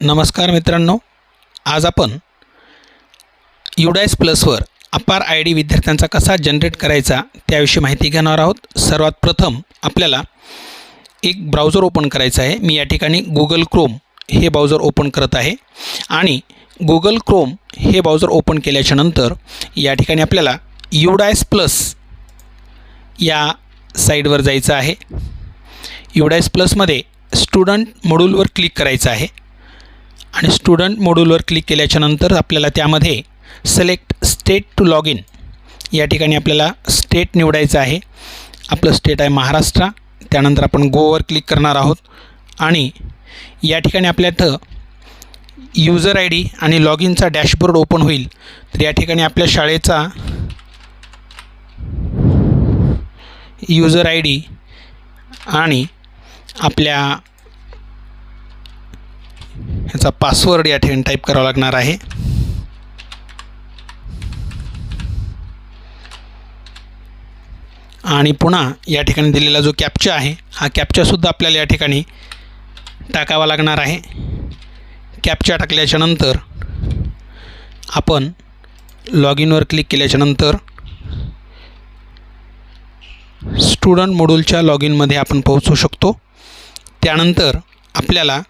नमस्कार मित्रांनो. आज आपण युडायस प्लसवर अपार आय डी विद्यार्थ्यांचा कसा जनरेट करायचा त्याविषयी माहिती घेणार आहोत. सर्वात प्रथम आपल्याला एक ब्राउझर ओपन करायचं आहे. मी या ठिकाणी गुगल क्रोम हे ब्राउझर ओपन करत आहे. आणि गुगल क्रोम हे ब्राउझर ओपन केल्याच्यानंतर या ठिकाणी आपल्याला युडायस प्लस या साईडवर जायचं आहे. युडायस प्लसमध्ये स्टुडंट मॉड्यूलवर क्लिक करायचं आहे. आणि स्टुडंट मॉड्यूलवर क्लिक केल्याच्यानंतर आपल्याला त्यामध्ये select state to log in या ठिकाणी आपल्याला स्टेट निवडायचं आहे. आपलं स्टेट आहे महाराष्ट्र. त्यानंतर आपण गोवर क्लिक करणार आहोत. आणि या ठिकाणी आपल्या इथं यूजर आय डी आणि लॉग इनचा डॅशबोर्ड ओपन होईल. तर या ठिकाणी आपल्या शाळेचा यूजर आय डी आणि आपल्या ह्याचा पासवर्ड या ठिकाणी टाईप करावा लागणार आहे. आणि पुन्हा या ठिकाणी दिलेला जो कॅप्चा आहे हा कॅप्चासुद्धा आपल्याला या ठिकाणी टाकावा लागणार आहे. कॅप्चा टाकल्याच्या नंतर आपण लॉग इनवर क्लिक केल्याच्यानंतर स्टुडंट मॉड्यूलच्या लॉग इनमध्ये आपण पोहोचू शकतो. त्यानंतर आपल्याला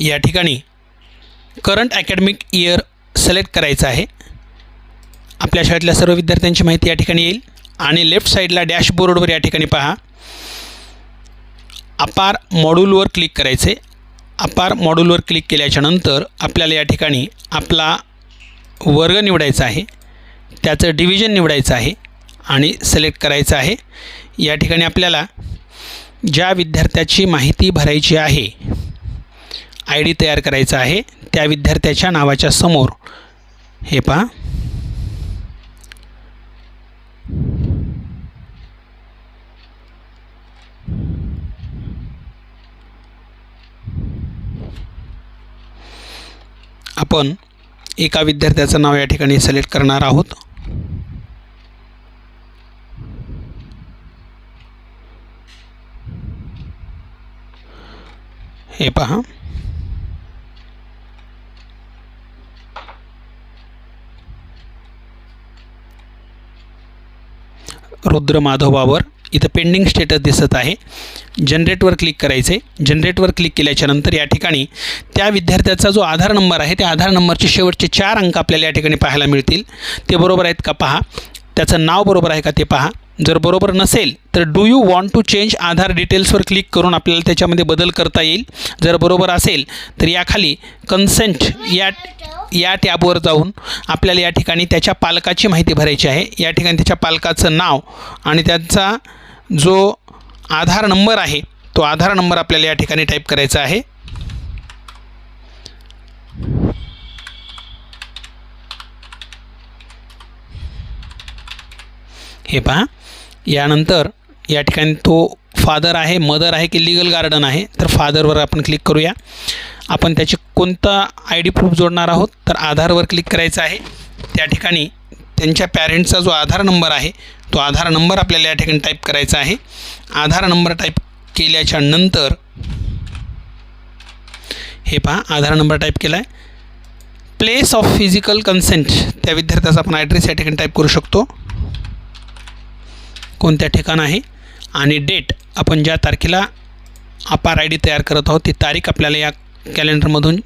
या ठिकाणी करंट अकॅडमिक इयर सिलेक्ट करायचं आहे. आपल्या शाळेतल्या सर्व विद्यार्थ्यांची माहिती या ठिकाणी येईल. आणि लेफ्ट साईडला डॅशबोर्डवर या ठिकाणी पहा. अपार मॉड्यूलवर क्लिक करायचे. अपार मॉड्यूलवर क्लिक केल्याच्यानंतर आपल्याला या ठिकाणी आपला वर्ग निवडायचा आहे. त्याचं डिव्हिजन निवडायचं आहे आणि सिलेक्ट करायचं आहे. या ठिकाणी आपल्याला ज्या विद्यार्थ्याची माहिती भरायची आहे आय डी तयार करायचा आहे त्या विद्यार्थ्याच्या नावाच्या समोर. हे पहा. आपण एका विद्यार्थ्याचं नाव या ठिकाणी सिलेक्ट करणार आहोत. हे पहा. रुद्र माधवावर इथं पेंडिंग स्टेटस दिसत आहे. जनरेटवर क्लिक करायचे जनरेटवर क्लिक केल्याच्यानंतर या ठिकाणी त्या विद्यार्थ्याचा जो आधार नंबर आहे त्या आधार नंबरचे शेवटचे चार अंक आपल्याला या ठिकाणी पाहायला मिळतील. ते बरोबर आहेत का? पहा. त्याचं नाव बरोबर आहे का? ते पहा. जर बरोबर नसेल तर do you want to change Aadhaar डिटेल्सवर click करून आपल्याला त्याच्यामध्ये बदल करता येईल. जर बरोबर असेल तर याखाली कन्सेंट या या टॅबवर जाऊन आपल्याला या ठिकाणी त्याच्या पालकाची माहिती भरायची आहे. या ठिकाणी त्याच्या पालकाचं नाव आणि त्याचा जो आधार नंबर आहे तो आधार नंबर आपल्याला या ठिकाणी टाईप करायचा आहे. हे पहा. यानंतर या ठिकाणी तो फादर आहे मदर आहे की लिगल गार्डन आहे तर फादरवर आपण क्लिक करूया. आपण त्याची कोणता आय डी प्रूफ जोडणार आहोत तर आधारवर क्लिक करायचं आहे. त्या ठिकाणी त्यांच्या पॅरेंटचा जो आधार नंबर आहे तो आधार नंबर आपल्याला या ठिकाणी टाईप करायचा आहे. आधार नंबर टाईप केल्याच्यानंतर हे पहा आधार नंबर टाईप केला आहे प्लेस ऑफ फिजिकल कन्सेंट त्या विद्यार्थ्याचा आपण ॲड्रेस या ठिकाणी टाईप करू शकतो. कोणत्या ठिकाण आहे आणि डेट आपण ज्या तारखेला अपार आय डी तयार करत आहोत ती तारीख आपल्याला या कॅलेंडरमधून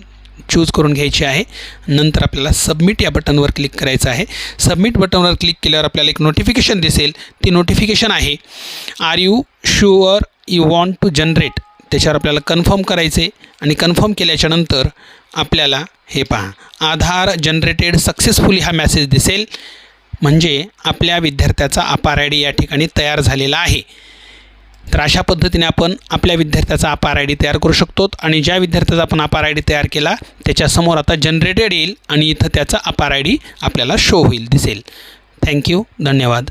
चूज करून घ्यायची आहे. नंतर आपल्याला सबमिट या बटनवर क्लिक करायचं आहे. सबमिट बटनवर क्लिक केल्यावर आपल्याला एक नोटिफिकेशन दिसेल. ती नोटिफिकेशन आहे are you sure you want to generate त्याच्यावर आपल्याला कन्फर्म करायचे आणि कन्फर्म केल्याच्यानंतर आपल्याला हे पहा. आधार जनरेटेड सक्सेसफुली हा मॅसेज दिसेल. म्हणजे आपल्या विद्यार्थ्याचा अपार आय डी या ठिकाणी तयार झालेला आहे. तर अशा पद्धतीने आपण आपल्या विद्यार्थ्याचा अपार आय डी तयार करू शकतो आणि ज्या विद्यार्थ्याचा आपण अपार आय डी तयार केला त्याच्यासमोर आता जनरेटेड येईल आणि इथं त्याचा अपार आय डी आपल्याला शो होईल दिसेल. थँक्यू धन्यवाद.